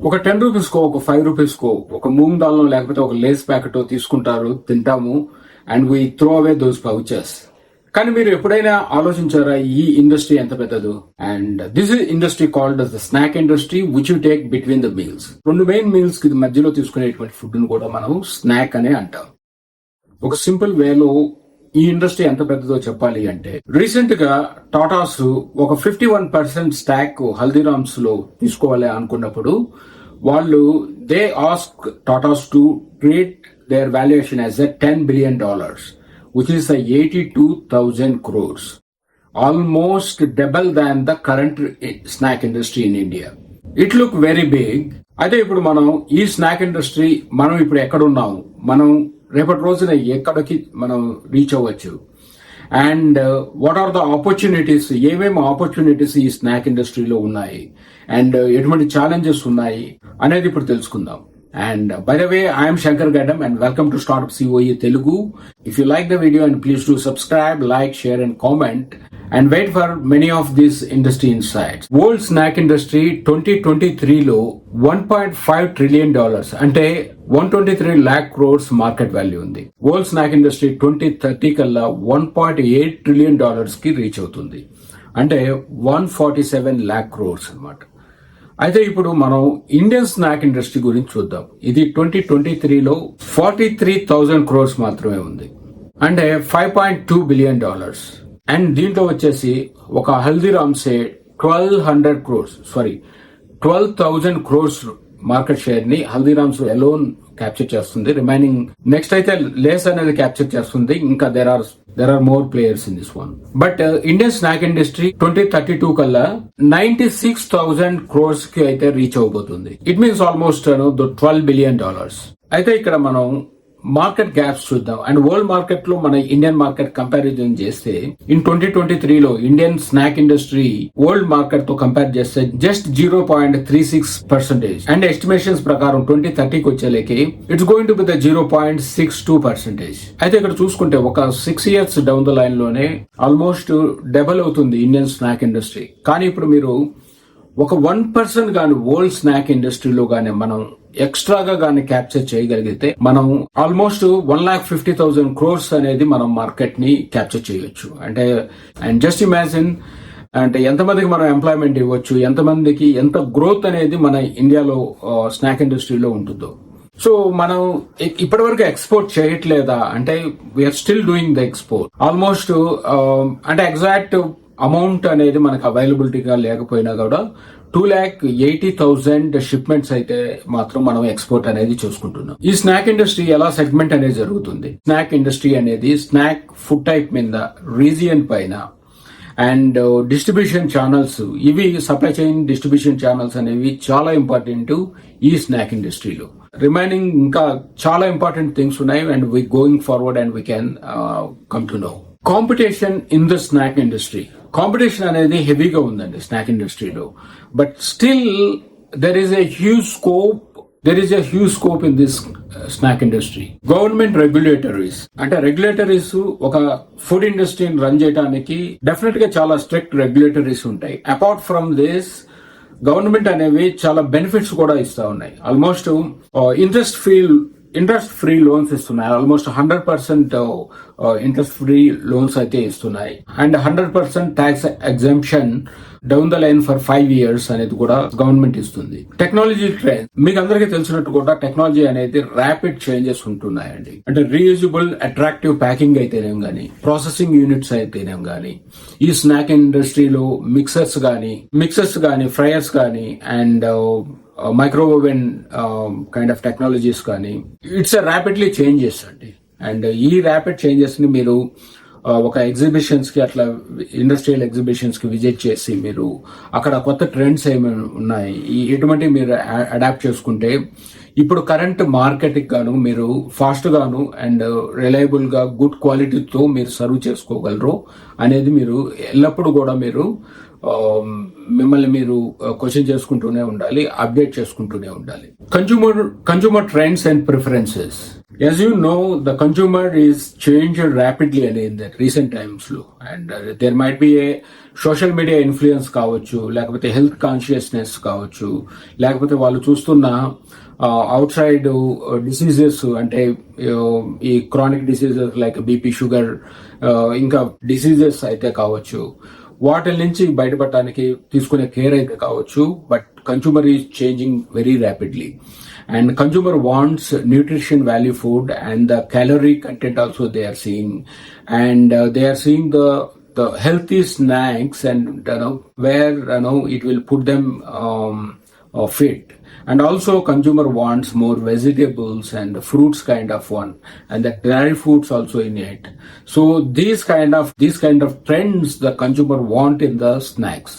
ఒక ten rupees కో ఒక five rupees కో ఒక మూంగ్ దాల్లో లేకపోతే ఒక లేస్ ప్యాకెట్ తీసుకుంటారు తింటాము and we throw away those pouches కానీ మీరు ఎప్పుడైనా ఆలోచించారా ఈ ఇండస్ట్రీ ఎంత పెద్దదు? And this industry called the snack industry which you take between the meals రెండు మెయిన్ మీల్స్కి మధ్యలో తీసుకునేటువంటి ఫుడ్ను కూడా మనం స్నాక్ అనే అంటాం. ఒక సింపుల్ వేలో ఈ ఇండస్ట్రీ ఎంత పెద్దదో చెప్పాలి అంటే రీసెంట్గా టాటాస్ ఒక ఫిఫ్టీ వన్ పర్సెంట్ స్టాక్ హల్దీరామ్స్లో తీసుకోవాలి అనుకున్నప్పుడు వాళ్ళు they ask Tatas to treat their valuation as a ten billion dollars which is eighty two thousand crores almost double than the current snack industry in India it look very big అయితే ఇప్పుడు మనం ఈ snack industry మనం ఇప్పుడు ఎక్కడున్నాము మనం రేపటి రోజున ఎక్కడికి మనం రీచ్ అవ్వచ్చు? And what are the opportunities ఏమేమి ఆపర్చునిటీస్ ఈ స్నాక్ ఇండస్ట్రీలో ఉన్నాయి? అండ్ ఎటువంటి ఛాలెంజెస్ ఉన్నాయి? అనేది ఇప్పుడు తెలుసుకుందాం. And by the way I'm Shankar Gaddam and welcome to startup COE Telugu if you like the video and please to subscribe like share and comment and wait for many of this industry insights world snack industry twenty twenty త్రీలో one point five trillion dollars అంటే one twenty three lakh crores market value ఉంది. World snack industry twenty thirty కల్లా one point eight trillion డాలర్స్కి reach అవుతుంది. అంటే one forty seven lakh crores అనమాట అయితే ఇప్పుడు మనం ఇండియన్ స్నాక్ ఇండస్ట్రీ గురించి చూద్దాం. ఇది ట్వంటీ ట్వంటీ త్రీలో ఫార్టీ త్రీ థౌజండ్ క్రోర్స్ మాత్రమే ఉంది. అంటే five point two billion dollars and దీంట్లో వచ్చేసి ఒక హల్దీరామ్సే twelve hundred crores sorry twelve thousand crores market షేర్ని హల్దీరామ్స్ ఎలోన్ క్యాప్చర్ చేస్తుంది. రిమైనింగ్ నెక్స్ట్ అయితే లేస్ అనేది క్యాప్చర్ చేస్తుంది. ఇంకా there are there are more players in this one but Indian snack industry twenty thirty two కల్లా నైన్టీ సిక్స్ థౌసండ్ క్రోర్స్కి అయితే reach అవబోతుంది it means almost twelve billion dollars అయితే ఇక్కడ మనం మార్కెట్ గ్యాప్స్ చూద్దాం. అండ్ వరల్డ్ మార్కెట్లో మన ఇండియన్ మార్కెట్ కంపారిజన్ చేస్తే ఇన్ ట్వంటీ ట్వంటీ త్రీలో ఇండియన్ స్నాక్ ఇండస్ట్రీ వరల్డ్ మార్కెట్తో కంపేర్ చేస్తే just zero point three six percentage and estimations ప్రకారం ట్వంటీ థర్టీకి వచ్చేలేకి it's going to be the zero point six two percentage అయితే ఇక్కడ చూసుకుంటే ఒక సిక్స్ ఇయర్స్ డౌన్ ద లైన్లోనే ఆల్మోస్ట్ డబల్ అవుతుంది ఇండియన్ స్నాక్ ఇండస్ట్రీ కానీ ఇప్పుడు మీరు ఒక వన్ పర్సెంట్ గాని వరల్డ్ స్నాక్ ఇండస్ట్రీలో కానీ మనం ఎక్స్ట్రాగా కానీ క్యాప్చర్ చేయగలిగితే మనం almost one lakh fifty thousand crores అనేది మనం మార్కెట్ని క్యాప్చర్ చేయొచ్చు. అంటే అండ్ జస్ట్ ఇమాజిన్ అంటే ఎంతమందికి మనం ఎంప్లాయ్మెంట్ ఇవ్వచ్చు ఎంతమందికి ఎంత గ్రోత్ అనేది మన ఇండియాలో స్నాక్ ఇండస్ట్రీలో ఉంటుందో. సో మనం ఇప్పటి వరకు ఎక్స్పోర్ట్ చేయట్లేదా? అంటే we're still doing the export almost అంటే ఎగ్జాక్ట్ అమౌంట్ అనేది మనకు అవైలబిలిటీగా లేకపోయినా కూడా two lakh eighty thousand shipments అయితే మాత్రం మనం ఎక్స్పోర్ట్ అనేది చూసుకుంటున్నాం. ఈ స్నాక్ ఇండస్ట్రీ ఎలా సెగ్మెంట్ అనేది జరుగుతుంది? స్నాక్ ఇండస్ట్రీ అనేది స్నాక్ ఫుడ్ టైప్ మీద రీజియన్ పైన అండ్ డిస్ట్రిబ్యూషన్ ఛానల్స్ ఇవి సప్లై చైన్ డిస్ట్రిబ్యూషన్ ఛానల్స్ అనేవి చాలా ఇంపార్టెంట్ ఈ స్నాక్ ఇండస్ట్రీలో. రిమైనింగ్ ఇంకా చాలా ఇంపార్టెంట్ థింగ్స్ ఉన్నాయి and we going forward and we can come to know competition in the snack industry. Competition అనేది హెవీగా ఉందండి స్నాక్ ఇండస్ట్రీలో. But still there is a huge scope there is a huge scope in this snack industry government regulatories అంటే regulatories ఒక food ఇండస్ట్రీని run చేయడానికి డెఫినెట్గా చాలా స్ట్రిక్ట్ రెగ్యులేటరీస్ ఉంటాయి. అపార్ట్ ఫ్రమ్ దిస్ గవర్నమెంట్ అనేవి చాలా బెనిఫిట్స్ కూడా ఇస్తా ఉన్నాయి. Almost interest feel interest free loans ఇస్తున్నాయి. Almost hundred percent interest free loans అయితే ఇస్తున్నాయి. And hundred percent tax exemption down the line for five years అనేది కూడా గవర్నమెంట్ ఇస్తుంది. టెక్నాలజీ ట్రెండ్ మీకు అందరికీ తెలిసినట్టు కూడా టెక్నాలజీ అనేది ర్యాపిడ్ చేంజెస్ ఉంటున్నాయండి. అంటే రీయూజబుల్ అట్రాక్టివ్ ప్యాకింగ్ అయితేనేం కానీ ప్రాసెసింగ్ యూనిట్స్ అయితేనేం కానీ ఈ స్నాక్ ఇండస్ట్రీలో మిక్సర్స్ కానీ మిక్సర్స్ కానీ ఫ్రైయర్స్ కానీ and microwave oven kind of technologies కానీ ఇట్స్ ర్యాపిడ్లీ చేంజెస్ అండి అండ్ ఈ ర్యాపిడ్ చేంజెస్ని మీరు ఒక ఎగ్జిబిషన్స్కి అట్లా ఇండస్ట్రియల్ ఎగ్జిబిషన్స్కి విజిట్ చేసి మీరు అక్కడ కొత్త ట్రెండ్స్ ఏమైనా ఉన్నాయి ఎటువంటి మీరు అడాప్ట్ చేసుకుంటే ఇప్పుడు కరెంట్ మార్కెట్కి గాను మీరు ఫాస్ట్గాను అండ్ రిలయబుల్గా గుడ్ క్వాలిటీతో మీరు సర్వ్ చేసుకోగలరు అనేది మీరు ఎల్లప్పుడూ కూడా మీరు Um, మిమ్మల్ని మీరు uh, క్వశ్చన్ చేసుకుంటూనే ఉండాలి అప్డేట్ చేసుకుంటూనే ఉండాలి. Consumer consumer trends and preferences as you the the is is changed అని in the recent times, and and there might be a social media influence కావచ్చు లేకపోతే హెల్త్ కాన్షియస్నెస్ కావచ్చు లేకపోతే వాళ్ళు చూస్తున్న అవుట్ సైడ్ డిసీజెస్ అంటే um, ఈ chronic diseases like BP sugar ఇంకా డిసీజెస్ అయితే కావచ్చు వాటి నుంచి బయటపడటానికి తీసుకునే కేర్ అయితే కావచ్చు but consumer is changing very rapidly and consumer wants nutrition value food and the calorie content also they are seeing and they are seeing the the healthy snacks and you know where you know it will put them um, uh, fit. And also consumer wants more vegetables and fruits kind of one and the dairy foods also in it so these kind of these kind of trends the consumer want in the snacks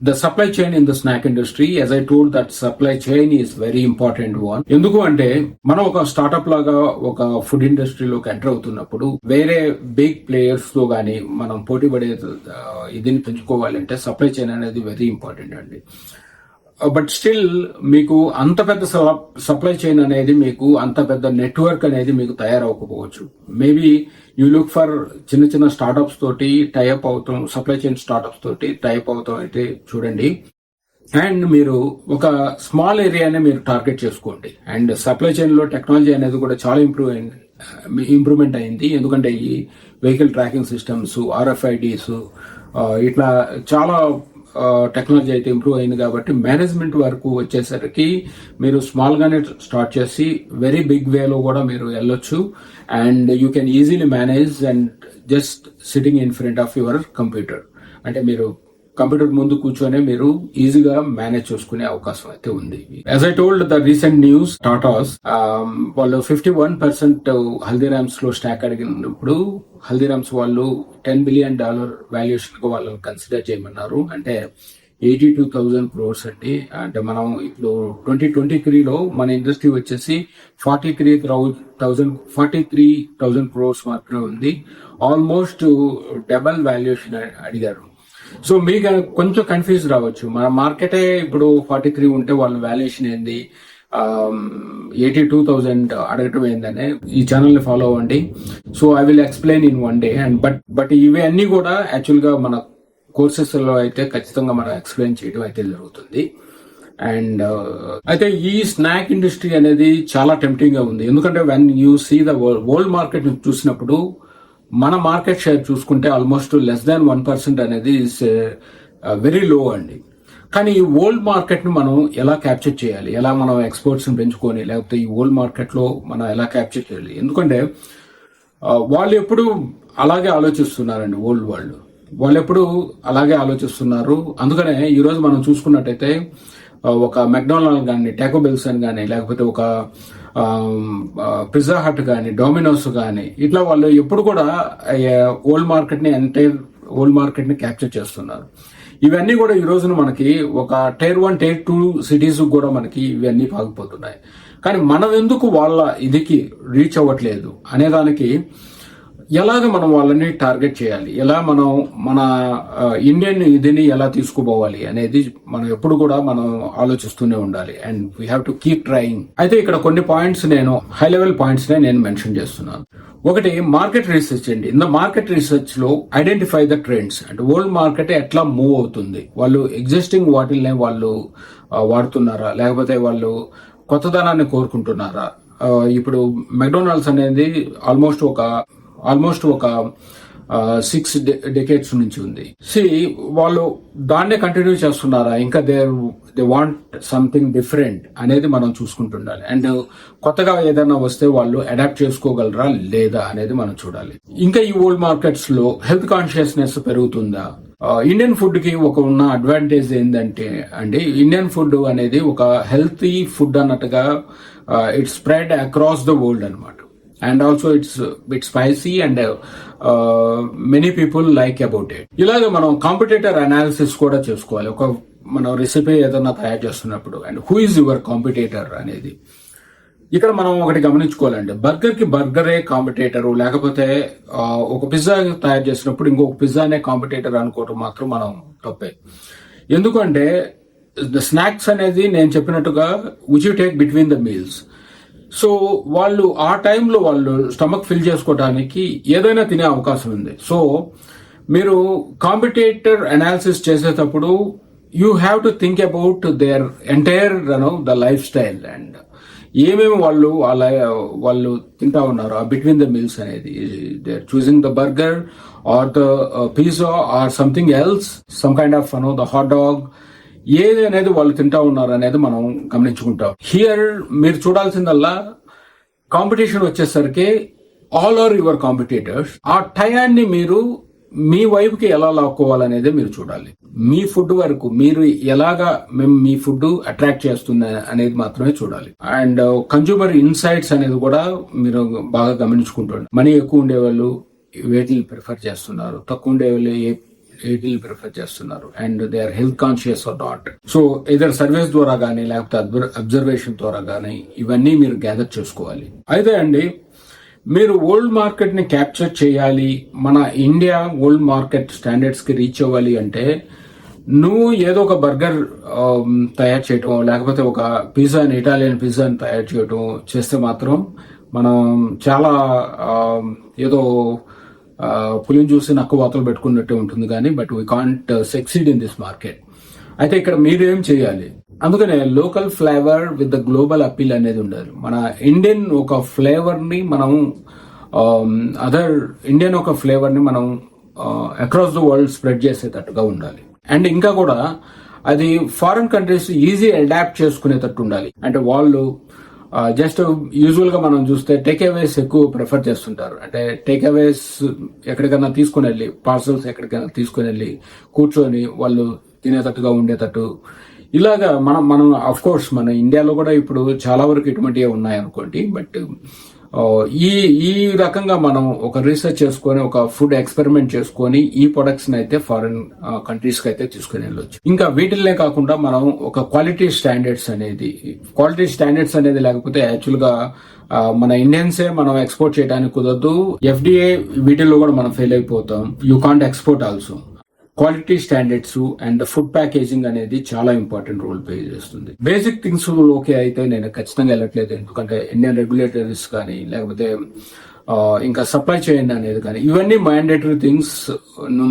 the supply chain in the snack industry as i told that supply chain is very important one ఎందుకు అంటే మనం ఒక startup లాగా ఒక food ఇండస్ట్రీలోకి enter అవుతున్నప్పుడు వేరే big ప్లేయర్స్తో గానీ మనం పోటీ పడే ఆ, ఇదిని పెంచుకోవాలంటే సప్లై చైన్ అనేది వెరీ ఇంపార్టెంట్ అండి బట్ స్టిల్ మీకు అంత పెద్ద సప్లై చైన్ అనేది మీకు అంత పెద్ద నెట్వర్క్ అనేది మీకు తయారవకపోవచ్చు మేబీ యూ లుక్ ఫర్ చిన్న చిన్న స్టార్ట్అప్స్ తోటి టైఅప్ అవుతాం సప్లై చైన్ స్టార్టప్స్ తోటి టైఅప్ అవుతాం అయితే చూడండి. అండ్ మీరు ఒక స్మాల్ ఏరియానే మీరు టార్గెట్ చేసుకోండి. అండ్ సప్లై చైన్లో టెక్నాలజీ అనేది కూడా చాలా ఇంప్రూవ్ అయింది uh, ఇంప్రూవ్మెంట్ అయింది. ఎందుకంటే ఈ వెహికల్ ట్రాకింగ్ సిస్టమ్స్ ఆర్ఎఫ్ఐడిస్ ఇట్లా చాలా టెక్నాలజీ అయితే ఇంప్రూవ్ అయింది కాబట్టి మేనేజ్మెంట్ వరకు వచ్చేసరికి మీరు స్మాల్గానే స్టార్ట్ చేసి వెరీ బిగ్ వేలో కూడా మీరు వెళ్ళొచ్చు. And you can easily manage and just sitting in front of your computer అంటే మీరు కంప్యూటర్ ముందు కూర్చొని మీరు ఈజీగా మేనేజ్ చేసుకునే అవకాశం అయితే ఉంది. As I told the recent news Tatas వాళ్ళు ఫిఫ్టీ వన్ పర్సెంట్ హల్దీరామ్స్లో స్టాక్ అడిగినప్పుడు హల్దీరామ్స్ వాళ్ళు టెన్ బిలియన్ డాలర్ వాల్యుయేషన్కు వాళ్ళని కన్సిడర్ చేయమన్నారు. అంటే ఎయిటీ టూ థౌజండ్ క్రోర్స్ అండి. అంటే మనం ఇప్పుడు ట్వంటీ ట్వంటీ త్రీలో మన ఇండస్ట్రీ వచ్చేసి forty three thousand forty three thousand crores మాత్రమే ఉంది. ఆల్మోస్ట్ డబల్ వాల్యుయేషన్ అడిగారు. సో మీకు కొంచెం కన్ఫ్యూజ్ రావచ్చు. మన మార్కెటే ఇప్పుడు ఫార్టీ త్రీ ఉంటే వాళ్ళ వాల్యుయేషన్ ఏంది? ఎయిటీ టూ థౌజండ్ అడగటం ఏందని ఈ ఛానల్ని ఫాలో అవ్వండి. So I will explain in one day and but but ఇవి అన్నీ కూడా యాక్చువల్గా మన కోర్సెస్లో అయితే ఖచ్చితంగా మనం ఎక్స్ప్లెయిన్ చేయడం అయితే జరుగుతుంది. అండ్ uh, అయితే ఈ స్నాక్ ఇండస్ట్రీ అనేది చాలా టెంప్టింగ్గా ఉంది. ఎందుకంటే when you see the world market చూసినప్పుడు మన మార్కెట్ షేర్ చూసుకుంటే almost less than one percent అనేది ఇస్ వెరీ లో అండి. కానీ ఈ ఓల్డ్ మార్కెట్ను మనం ఎలా క్యాప్చర్ చేయాలి? ఎలా మనం ఎక్స్పోర్ట్స్ని పెంచుకొని లేకపోతే ఈ ఓల్డ్ మార్కెట్లో మనం ఎలా క్యాప్చర్ చేయాలి? ఎందుకంటే uh, వాళ్ళు ఎప్పుడు అలాగే ఆలోచిస్తున్నారండి ఓల్డ్ వాళ్ళు. వాళ్ళు ఎప్పుడు అలాగే ఆలోచిస్తున్నారు. అందుకనే ఈరోజు మనం చూసుకున్నట్టయితే uh, ఒక మెక్డొనాల్డ్ కానీ టాకోబెల్స్ అని కానీ లేకపోతే ఒక పిజ్జా హట్ కానీ డొమినోస్ కానీ ఇట్లా వాళ్ళు ఎప్పుడు కూడా ఓల్డ్ మార్కెట్ని ఎంటైర్ ఓల్డ్ మార్కెట్ని క్యాప్చర్ చేస్తున్నారు. ఇవన్నీ కూడా ఈ రోజున మనకి ఒక tier one tier two cities కూడా మనకి ఇవన్నీ పాగిపోతున్నాయి కానీ మనం ఎందుకు వాళ్ళ ఇదికి రీచ్ అవ్వట్లేదు? అనేదానికి ఎలాగ మనం వాళ్ళని టార్గెట్ చేయాలి? ఎలా మనం మన ఇండియన్ ఇదిని ఎలా తీసుకుపోవాలి అనేది మనం ఎప్పుడు కూడా మనం ఆలోచిస్తూనే ఉండాలి. And we have to keep trying. అయితే ఇక్కడ కొన్ని పాయింట్స్ నేను హై లెవెల్ పాయింట్స్ నేను మెన్షన్ చేస్తున్నాను. ఒకటి మార్కెట్ రీసెర్చ్ అండి. ఇన్ ద మార్కెట్ రీసెర్చ్లో ఐడెంటిఫై ద ట్రెండ్స్. అంటే వరల్డ్ మార్కెట్ ఎట్లా మూవ్ అవుతుంది? వాళ్ళు ఎగ్జిస్టింగ్ వాటిల్నే వాళ్ళు వాడుతున్నారా? లేకపోతే వాళ్ళు కొత్తదనాన్ని కోరుకుంటున్నారా? ఇప్పుడు మెక్డొనాల్డ్స్ అనేది ఆల్మోస్ట్ ఒక ఆల్మోస్ట్ ఒక సిక్స్ డెకేట్స్ నుంచి ఉంది. సి వాళ్ళు దాన్నే కంటిన్యూ చేస్తున్నారా? ఇంకా they they want something different అనేది మనం చూసుకుంటుండాలి. అండ్ కొత్తగా ఏదైనా వస్తే వాళ్ళు అడాప్ట్ చేసుకోగలరా లేదా అనేది మనం చూడాలి. ఇంకా ఈ ఓల్డ్ మార్కెట్స్లో హెల్త్ కాన్షియస్నెస్ పెరుగుతుందా? ఇండియన్ ఫుడ్కి ఒక ఉన్న అడ్వాంటేజ్ ఏంటంటే అండి ఇండియన్ ఫుడ్ అనేది ఒక హెల్తీ ఫుడ్ అన్నట్టుగా it's spread across the world అన్నమాట. And also it's it spicy and many people like about it ఇలాగ మనం కాంపిటేటర్ అనాలిసిస్ కూడా చేసుకోవాలి. ఒక మనం రెసిపీ ఏదైనా తయారు చేస్తున్నప్పుడు. And who is your competitor అనేది. ఇక్కడ మనం ఒకటి గమనించుకోవాలండి. బర్గర్కి బర్గరే కాంపిటేటర్ లేకపోతే ఒక పిజ్జా తయారు చేసినప్పుడు ఇంకొక పిజ్జానే కాంపిటేటర్ అనుకోవటం మాత్రం మనం తప్పే. ఎందుకంటే ద స్నాక్స్ అనేది నేను చెప్పినట్టుగా which you take between the meals so వాళ్ళు ఆ టైంలో వాళ్ళు స్టమక్ ఫిల్ చేసుకోవడానికి ఏదైనా తినే అవకాశం ఉంది. సో మీరు కాంపిటేటర్ అనాలిసిస్ చేసేటప్పుడు you have to think about their entire you know the lifestyle and ఏమేమి వాళ్ళు వాళ్ళు తింటా ఉన్నారు ఆ బిట్వీన్ ద మీల్స్ అనేది. They choosing the burger or the pizza or something else some kind of no the hot dog ఏది అనేది వాళ్ళు తింటా ఉన్నారు అనేది మనం గమనించుకుంటాం. హియర్ మీరు చూడాల్సిందల్లా కాంపిటీషన్ వచ్చేసరికి ఆల్ ఆర్ యువర్ కాంపిటేటర్స్ ఆ టయాన్ని మీరు మీ వైపుకి ఎలా లాక్కోవాలనేది మీరు చూడాలి. మీ ఫుడ్ వరకు మీరు ఎలాగా మేము మీ ఫుడ్ అట్రాక్ట్ చేస్తుంది అనేది మాత్రమే చూడాలి. అండ్ కన్జ్యూమర్ ఇన్సైట్స్ అనేది కూడా మీరు బాగా గమనించుకుంటారు మనీ ఎక్కువ ఉండేవాళ్ళు వేటిని ప్రిఫర్ చేస్తున్నారు. తక్కువ ఉండేవాళ్ళు ఏ వీటిని ప్రిఫర్ చేస్తున్నారు. And they are health conscious or not. So either service ద్వారా కానీ లేకపోతే అబ్జర్వేషన్ ద్వారా కానీ ఇవన్నీ మీరు గ్యాదర్ చేసుకోవాలి. అయితే అండి మీరు వరల్డ్ మార్కెట్ని క్యాప్చర్ చేయాలి. మన ఇండియా వరల్డ్ మార్కెట్ స్టాండర్డ్స్కి రీచ్ అవ్వాలి అంటే నువ్వు ఏదో ఒక బర్గర్ తయారు చేయటం లేకపోతే ఒక పిజ్జాని ఇటాలియన్ పిజ్జాని తయారు చేయటం చేస్తే మాత్రం మనం చాలా ఏదో పులిని చూసి నక్కు వాతలు పెట్టుకున్నట్టే ఉంటుంది కానీ but we can't succeed in this market అయితే ఇక్కడ మీరు ఏం చేయాలి? అందుకనే local flavour with the global appeal అనేది ఉండాలి. మన ఇండియన్ ఒక ఫ్లేవర్ని మనం um, అదర్ ఇండియన్ ఒక ఫ్లేవర్ని మనం అక్రాస్ ద వరల్డ్ స్ప్రెడ్ చేసేటట్టుగా ఉండాలి. అండ్ ఇంకా కూడా అది ఫారిన్ కంట్రీస్ ఈజీ అడాప్ట్ చేసుకునేటట్టు ఉండాలి. అంటే వాళ్ళు జస్ట్ యూజువల్గా మనం చూస్తే టేక్ అవేస్ ఎక్కువ ప్రిఫర్ చేస్తుంటారు. అంటే టేక్ అవేస్ ఎక్కడికైనా తీసుకుని వెళ్ళి పార్సల్స్ ఎక్కడికైనా తీసుకుని వెళ్ళి కూర్చొని వాళ్ళు తినేటట్టుగా ఉండేటట్టు. ఇలాగా మనం మనం అఫ్ కోర్స్ మన ఇండియాలో కూడా ఇప్పుడు చాలా వరకు ఇటువంటివి ఉన్నాయి అనుకోండి బట్ ఈ ఈ రకంగా మనం ఒక రీసెర్చ్ చేసుకొని ఒక ఫుడ్ ఎక్స్పెరిమెంట్ చేసుకొని ఈ ప్రొడక్ట్స్ అయితే ఫారిన్ కంట్రీస్కి అయితే తీసుకుని వెళ్ళొచ్చు. ఇంకా వీటిల్నే కాకుండా మనం ఒక క్వాలిటీ స్టాండర్డ్స్ అనేది క్వాలిటీ స్టాండర్డ్స్ అనేది లేకపోతే యాక్చువల్గా మన ఇండియన్సే మనం ఎక్స్పోర్ట్ చేయడానికి కుదరదు. ఎఫ్డిఏ వీటిల్లో కూడా మనం ఫెయిల్ అయిపోతాం. You can't export also quality standards and food packaging అనేది చాలా ఇంపార్టెంట్ రోల్ ప్లే చేస్తుంది. బేసిక్ థింగ్స్ ఓకే అయితే నేను ఖచ్చితంగా వెళ్ళట్లేదు. ఎందుకంటే ఇండియన్ రెగ్యులేటరీస్ కానీ లేకపోతే ఇంకా సప్లై చైన్ అనేది కానీ ఇవన్నీ మ్యాండేటరీ థింగ్స్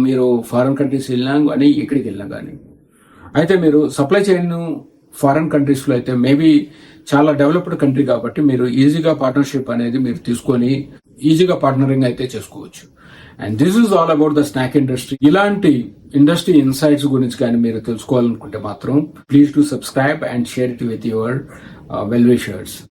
మీరు ఫారిన్ కంట్రీస్ వెళ్ళినా కానీ ఇక్కడికి వెళ్ళినా కానీ. అయితే మీరు సప్లై చైన్ ఫారిన్ కంట్రీస్లో అయితే మేబీ చాలా డెవలప్డ్ కంట్రీ కాబట్టి మీరు ఈజీగా పార్ట్నర్షిప్ అనేది మీరు తీసుకొని ఈజీగా పార్ట్నరింగ్ అయితే చేసుకోవచ్చు. And this is all about the snack industry ఇలాంటి ఇండస్ట్రీ ఇన్సైట్స్ గురించి కానీ మీరు తెలుసుకోవాలనుకుంటే మాత్రం please to subscribe and share it with your well wishers